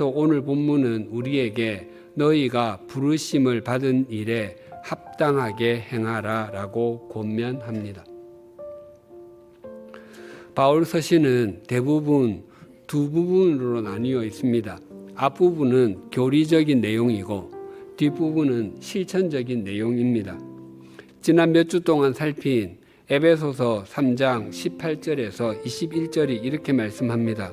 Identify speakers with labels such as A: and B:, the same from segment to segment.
A: 또 오늘 본문은 우리에게 너희가 부르심을 받은 일에 합당하게 행하라라고 권면합니다. 바울 서신은 대부분 두 부분으로 나뉘어 있습니다. 앞부분은 교리적인 내용이고 뒷부분은 실천적인 내용입니다. 지난 몇 주 동안 살핀 에베소서 3장 18절에서 21절이 이렇게 말씀합니다.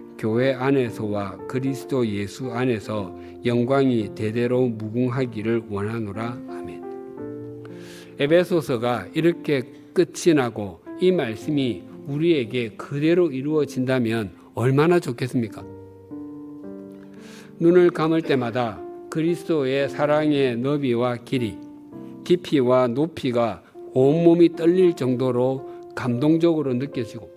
A: 교회 안에서와 그리스도 예수 안에서 영광이 대대로 무궁하기를 원하노라 아멘. 에베소서가 이렇게 끝이 나고 이 말씀이 우리에게 그대로 이루어진다면 얼마나 좋겠습니까? 눈을 감을 때마다 그리스도의 사랑의 너비와 길이, 깊이와 높이가 온몸이 떨릴 정도로 감동적으로 느껴지고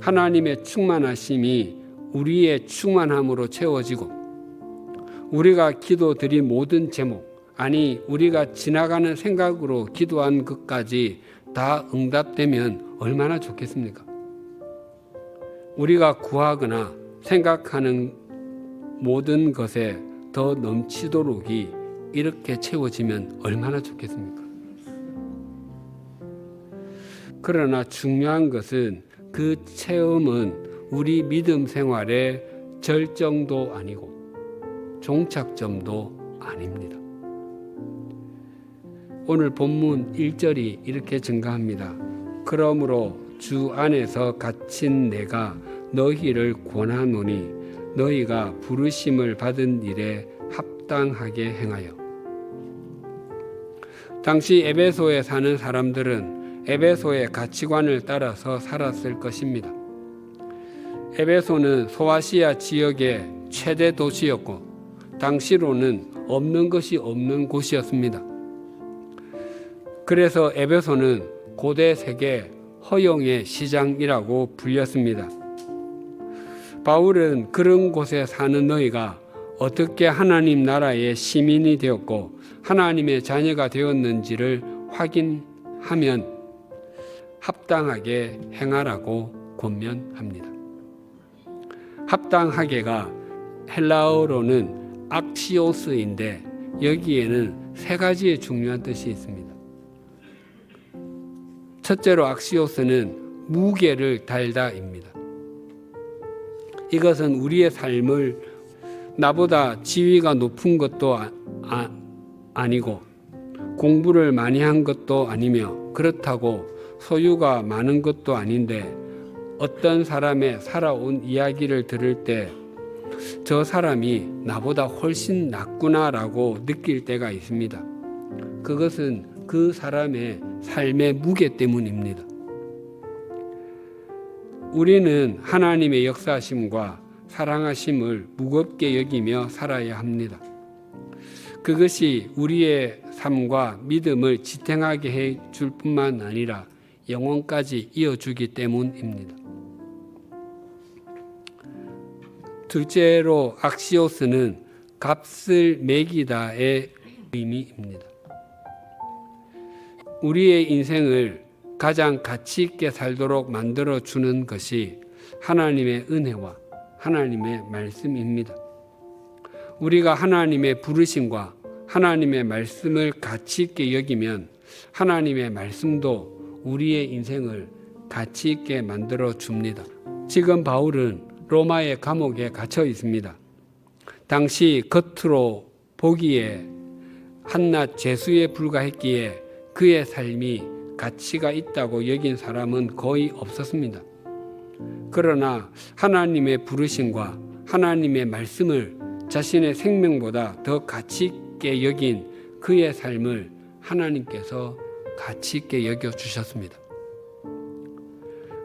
A: 하나님의 충만하심이 우리의 충만함으로 채워지고 우리가 기도드린 모든 제목 아니 우리가 지나가는 생각으로 기도한 것까지 다 응답되면 얼마나 좋겠습니까? 우리가 구하거나 생각하는 모든 것에 더 넘치도록이 이렇게 채워지면 얼마나 좋겠습니까? 그러나 중요한 것은 그 체험은 우리 믿음 생활의 절정도 아니고 종착점도 아닙니다. 오늘 본문 1절이 이렇게 증가합니다. 그러므로 주 안에서 갇힌 내가 너희를 권하노니 너희가 부르심을 받은 일에 합당하게 행하여 당시 에베소에 사는 사람들은 에베소의 가치관을 따라서 살았을 것입니다. 에베소는 소아시아 지역의 최대 도시였고 당시로는 없는 것이 없는 곳이었습니다. 그래서 에베소는 고대 세계 허용의 시장이라고 불렸습니다. 바울은 그런 곳에 사는 너희가 어떻게 하나님 나라의 시민이 되었고 하나님의 자녀가 되었는지를 확인하면 합당하게 행하라고 권면합니다. 합당하게가 헬라어로는 악시오스인데 여기에는 세 가지의 중요한 뜻이 있습니다. 첫째로 악시오스는 무게를 달다입니다. 이것은 우리의 삶을 나보다 지위가 높은 것도 아, 아, 아니고 공부를 많이 한 것도 아니며 그렇다고 소유가 많은 것도 아닌데 어떤 사람의 살아온 이야기를 들을 때 저 사람이 나보다 훨씬 낫구나라고 느낄 때가 있습니다. 그것은 그 사람의 삶의 무게 때문입니다. 우리는 하나님의 역사심과 사랑하심을 무겁게 여기며 살아야 합니다. 그것이 우리의 삶과 믿음을 지탱하게 해 줄 뿐만 아니라 영원까지 이어주기 때문입니다. 둘째로 악시오스는 값을 매기다의 의미입니다. 우리의 인생을 가장 가치 있게 살도록 만들어 주는 것이 하나님의 은혜와 하나님의 말씀입니다. 우리가 하나님의 부르심과 하나님의 말씀을 가치 있게 여기면 하나님의 말씀도 우리의 인생을 가치 있게 만들어 줍니다. 지금 바울은 로마의 감옥에 갇혀 있습니다. 당시 겉으로 보기에 한낱 죄수에 불과했기에 그의 삶이 가치가 있다고 여긴 사람은 거의 없었습니다. 그러나 하나님의 부르심과 하나님의 말씀을 자신의 생명보다 더 가치 있게 여긴 그의 삶을 하나님께서 가치 있게 여겨 주셨습니다.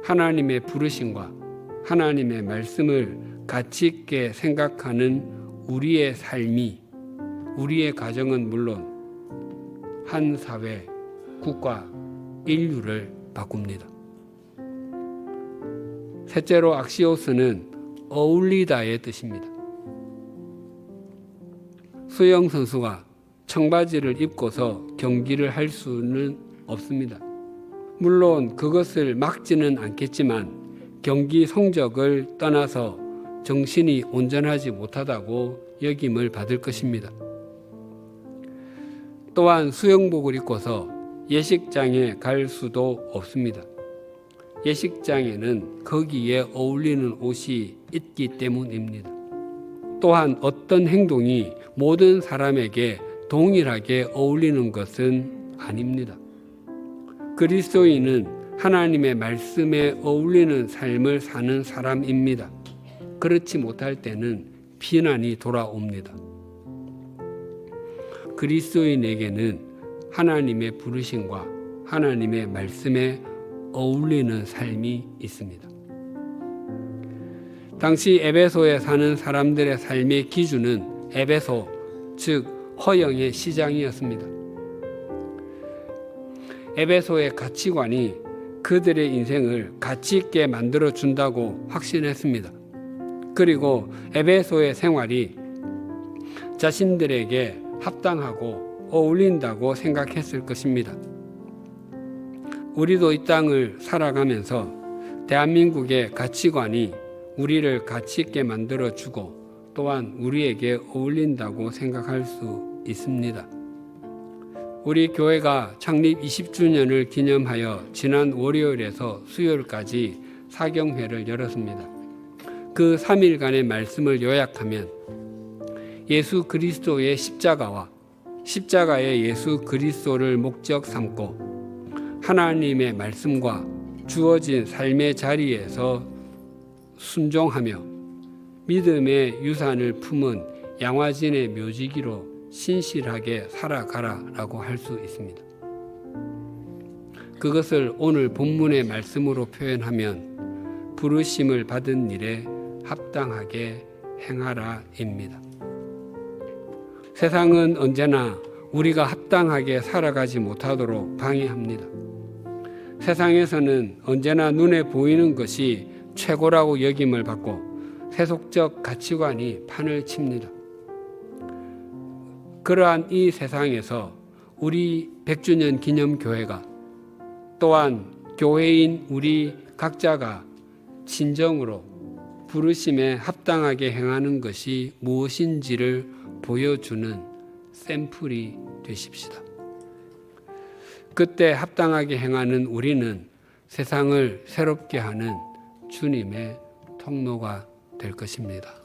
A: 하나님의 부르심과 하나님의 말씀을 가치 있게 생각하는 우리의 삶이 우리의 가정은 물론 한 사회, 국가, 인류를 바꿉니다. 셋째로 악시오스는 어울리다의 뜻입니다. 수영 선수가 청바지를 입고서 경기를 할 수는 없습니다. 물론 그것을 막지는 않겠지만 경기 성적을 떠나서 정신이 온전하지 못하다고 여김을 받을 것입니다. 또한 수영복을 입고서 예식장에 갈 수도 없습니다. 예식장에는 거기에 어울리는 옷이 있기 때문입니다. 또한 어떤 행동이 모든 사람에게 동일하게 어울리는 것은 아닙니다. 그리스도인은 하나님의 말씀에 어울리는 삶을 사는 사람입니다. 그렇지 못할 때는 비난이 돌아옵니다. 그리스도인에게는 하나님의 부르심과 하나님의 말씀에 어울리는 삶이 있습니다. 당시 에베소에 사는 사람들의 삶의 기준은 에베소, 즉 허영의 시장이었습니다. 에베소의 가치관이 그들의 인생을 가치 있게 만들어 준다고 확신했습니다. 그리고 에베소의 생활이 자신들에게 합당하고 어울린다고 생각했을 것입니다. 우리도 이 땅을 살아가면서 대한민국의 가치관이 우리를 가치 있게 만들어 주고 또한 우리에게 어울린다고 생각할 수 있습니다. 우리 교회가 창립 20주년을 기념하여 지난 월요일에서 수요일까지 사경회를 열었습니다. 그 3일간의 말씀을 요약하면 예수 그리스도의 십자가와 십자가의 예수 그리스도를 목적 삼고 하나님의 말씀과 주어진 삶의 자리에서 순종하며 믿음의 유산을 품은 양화진의 묘지기로 신실하게 살아가라라고 할 수 있습니다. 그것을 오늘 본문의 말씀으로 표현하면 부르심을 받은 일에 합당하게 행하라입니다. 세상은 언제나 우리가 합당하게 살아가지 못하도록 방해합니다. 세상에서는 언제나 눈에 보이는 것이 최고라고 여김을 받고 세속적 가치관이 판을 칩니다. 그러한 이 세상에서 우리 100주년 기념 교회가 또한 교회인 우리 각자가 진정으로 부르심에 합당하게 행하는 것이 무엇인지를 보여주는 샘플이 되십시다. 그때 합당하게 행하는 우리는 세상을 새롭게 하는 주님의 통로가 될 것입니다.